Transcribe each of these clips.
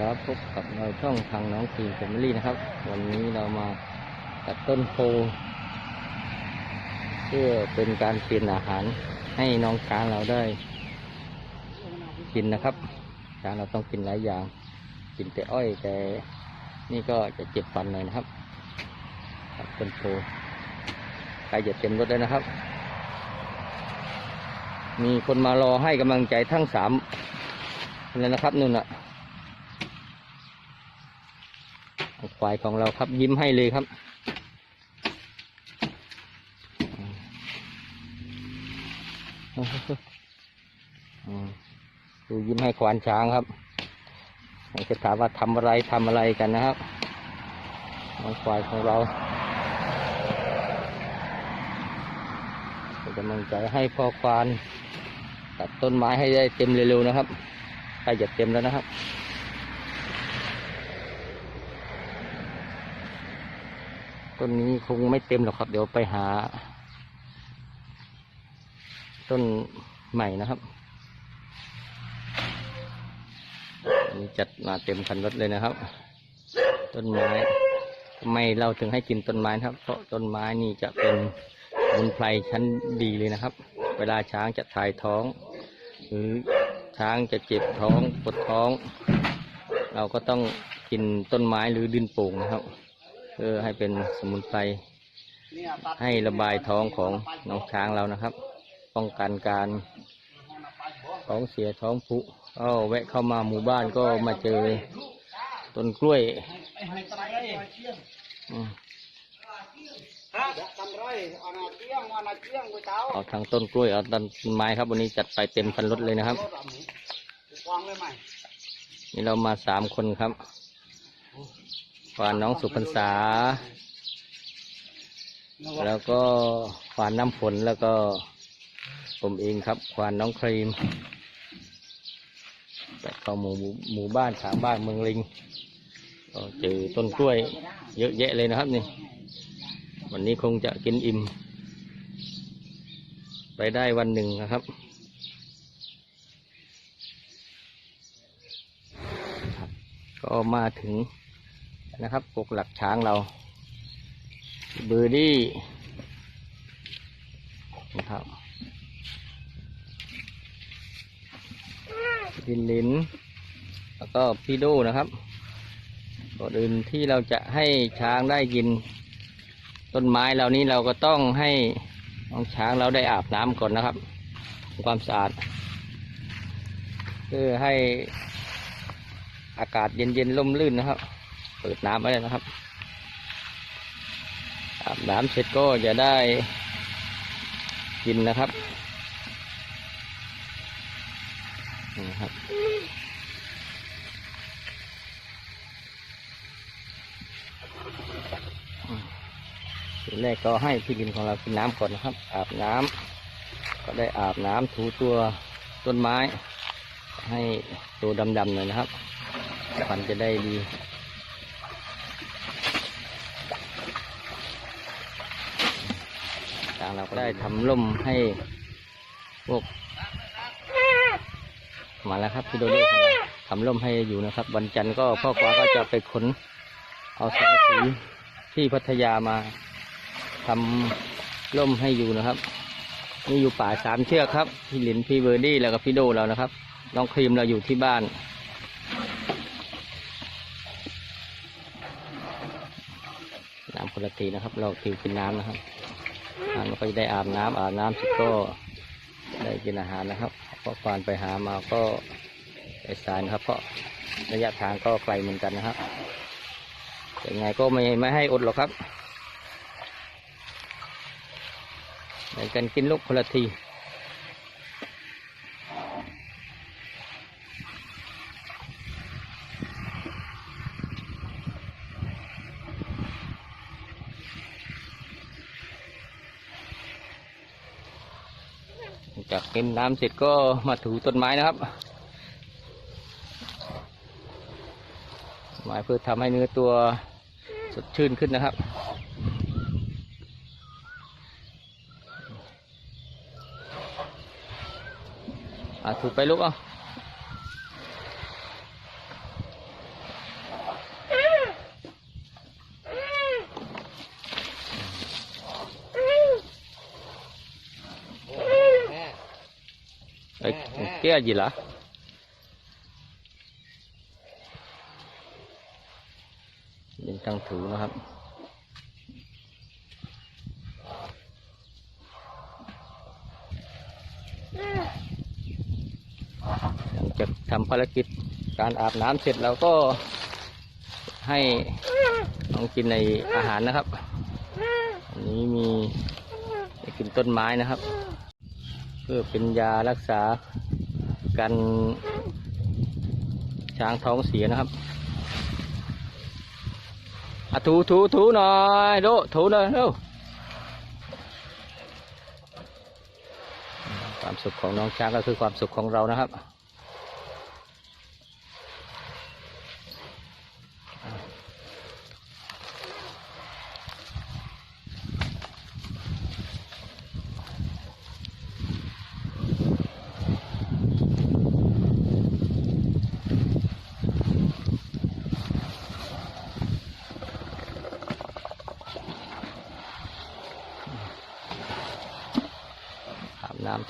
ครับพบกับเราช่องทางน้องสีแฟมิลี่นะครับ วันนี้เรามาตัดต้นโพเพื่อเป็นการเปลี่ยนอาหารให้น้องช้างเราได้ กินนะครับช้างเราต้องกินหลายอย่าง กินแต่อ้อยแต่นี่ก็จะเจ็บฟันหน่อยนะครับตัดต้นโพใกล้จะเต็มรถแล้วนะครับ มีคนมารอให้กำลังใจทั้งสามเลยนะครับนู่นน่ะ ควายของเราครับยิ้มให้เลยครับ ดูยิ้มให้ควานช้างครับจะถามว่าทำอะไรทำอะไรกันนะครับน้องควายของเราเป็นกำลังใจให้พ่อควานตัดต้นไม้ให้ได้เต็มเร็วๆนะครับใกล้จะเต็มแล้วนะครับ ต้นนี้คงไม่เต็มหรอกครับ เดี๋ยวไปหา ต้นใหม่นะครับนนี้จัดมาเต็มคันรถเลยนะครับ ต้นไม้ทำไมเราถึงให้กินต้นไม้นะครับ เพราะต้นไม้นี่จะเป็นสมุนไพรชั้นดีเลยนะครับ เวลาช้างจะถ่ายท้อง หรือช้างจะเจ็บท้องปวดท้อง เราก็ต้องกินต้นไม้หรือดินโป่งนะครับ พื่อให้เป็นสมุนไพรให้ระบายท้องของน้องช้างเรานะครับ ป้องกันการท้องเสียท้องผุก็แวะเข้ามาหมู่บ้านก็มาเจอต้นกล้วยอืมเอาทางต้นกล้วยเอาต้นไม้ครับวันนี้จัดไปเต็มคันรถเลยนะครับนี่เรามาสามคนครับค วานน้องสุพรรษา แล้วก็ควานน้ำฝนแล้วก็ผมเองครับ ควานน้องครีมไปเข้าหมู่หมู่บ้านทางบ้านเมืองลิงก็เจอต้นกล้วย เยอะแยะเลยนะครับนี่ วันนี้คงจะกินอิ่ม ไปได้วันหนึ่งนะครับก็มาถึง นะครับปกหลักช้างเราเบอร์ดี้นะครับดินลินแล้วก็พี่ดูนะครับก่อนอื่นที่เราจะให้ช้างได้กิน ต้นไม้เหล่านี้เราก็ต้องให้น้องช้างเราได้อาบน้ำก่อนนะครับความสะอาดเพื่อให้อากาศเย็นๆล่มลื่นนะครับ เปิดน้ำไว้เลยนะครับอาบน้ำเสร็จก็จะได้กินนะครับนี่นะครับทีแรกก็ให้พี่ลินของเรากินน้ำก่อนนะครับ อาบน้ำก็ได้อาบน้ำถูตัวต้นไม้ ให้ตัวดำๆหน่อยนะครับฟันจะได้ดี ทางเราก็ได้ทำร่มให้พวกมาแล้วครับพี่โดโดของเราทำร่มให้อยู่นะครับ วันจันทร์ก็พ่อกวาก็จะไปขนเอาสังกะสีที่พัทยามาทำร่มให้อยู่นะครับนี่อยู่ป่าสามเชือกครับ พี่หลินพี่เบอร์ดี้แล้วก็พี่โดเรานะครับ น้องครีมเราอยู่ที่บ้านน้ำคนละทีนะครับ เราคิวกินน้ำนะครับ มันก็จะได้อาบน้ำอาบน้ำเสร็จก็ได้กินอาหารนะครับเพราะก่อนไปหามาก็ไปสายนะครับ เพราะระยะทางก็ไกลเหมือนกันนะครับยังไงก็ไม่ไม่ให้อดหรอกครับในกันกินลูกคนละที จากกินน้ำเสร็จก็มาถูต้นไม้นะครับ ไม้เพื่อทำให้เนื้อตัวสดชื่นขึ้นนะครับอะถูไปลูกเอะ kia gì lạ bên trang thử นะครับ หลังจากทำภารกิจการอาบน้ำเสร็จเราก็ให้น้องกินในอาหารนะครับ อันนี้มีกินต้นไม้นะครับ เพื่อเป็นยารักษา กัน ช้างท้องเสียนะครับอะถูถูถูหน่อยโดถูหน่อยเร็วความสุขของน้องช้างก็คือความสุขของเรานะครับ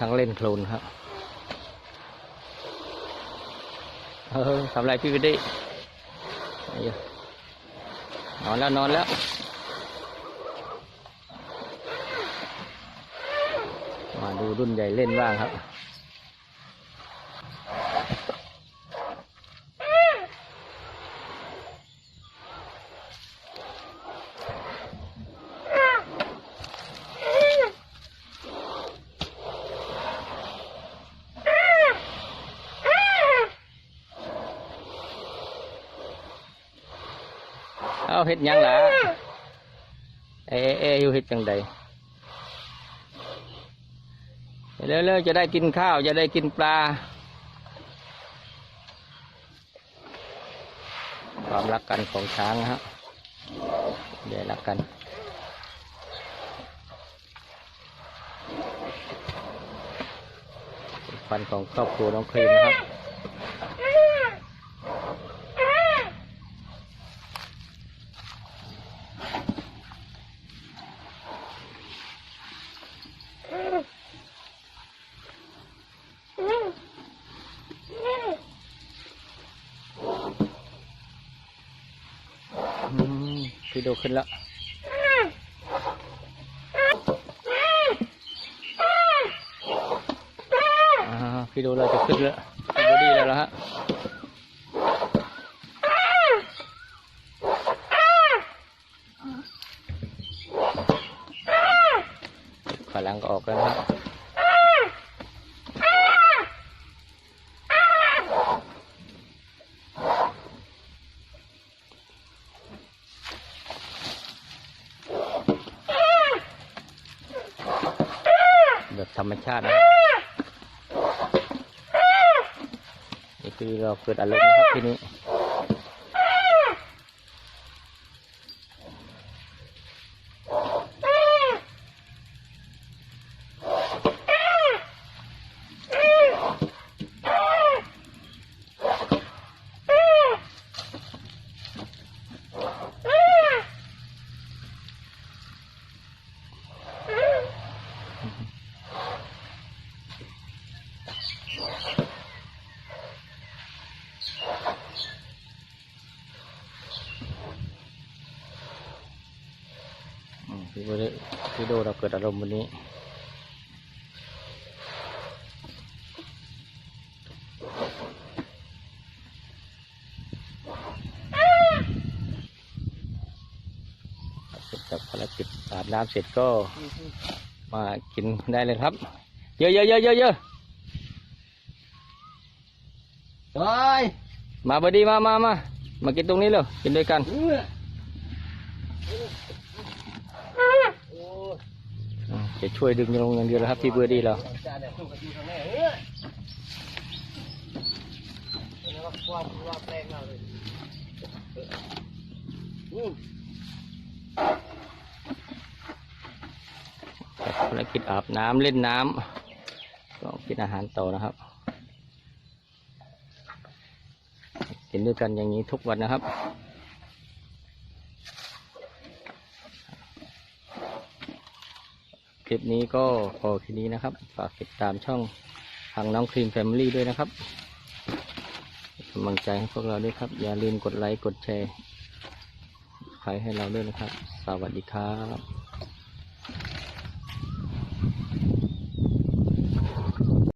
ทั้งเล่นโคลนครับ เออทำไรพี่วิดดี้นอนแล้วนอนแล้ว มาดูรุ่นใหญ่เล่นบ้างครับ เอาเฮ็ดยังล่ะเอเออยู่เฮ็ดจังใดเร็วๆจะได้กินข้าว จะได้กินปลา ความรักกันของช้างฮะเดี๋ยวรักกันฟันของครอบครัวน้องครีมนะครับ อืม พี่โดขึ้นแล้วพี่โดเราจะขึ้นแล้วขึ้นบอดี้แล้วฮะขลังก็ออกแล้วนะฮะแบบธ รรมชาตินะนี่คือเราเกิดอารมณ์นะครับที่นี้ อืม พี่โดพี่โดเราเกิดอารมณ์วันนี้ เสร็จจากภารกิจอาบน้ำเสร็จก็มากินได้เลยครับ เยอะเยอะเยอะเยอะเยอะไปมาบดีมามามามากินตรงนี้เลยกินด้วยกัน โอ้ อืม จะช่วยดึงลงอย่างเดียวแล้วครับพี่เบอร์ดี้เราภารกิจอาบน้ำเล่นน้ำก็กินอาหารต่อนะครับ กินด้วยกันอย่างนี้ทุกวันนะครับ ค ลิปนี้ก็พอแค่นี้นะครับ ฝากติดตามช่องทางน้องครีมแฟมิลี่ด้วยนะครับกำลังใจให้พวกเราด้วยครับ อย่าลืมกดไลค์ กดแชร์ใครให้เราด้วยนะครับ สวัสดีครับ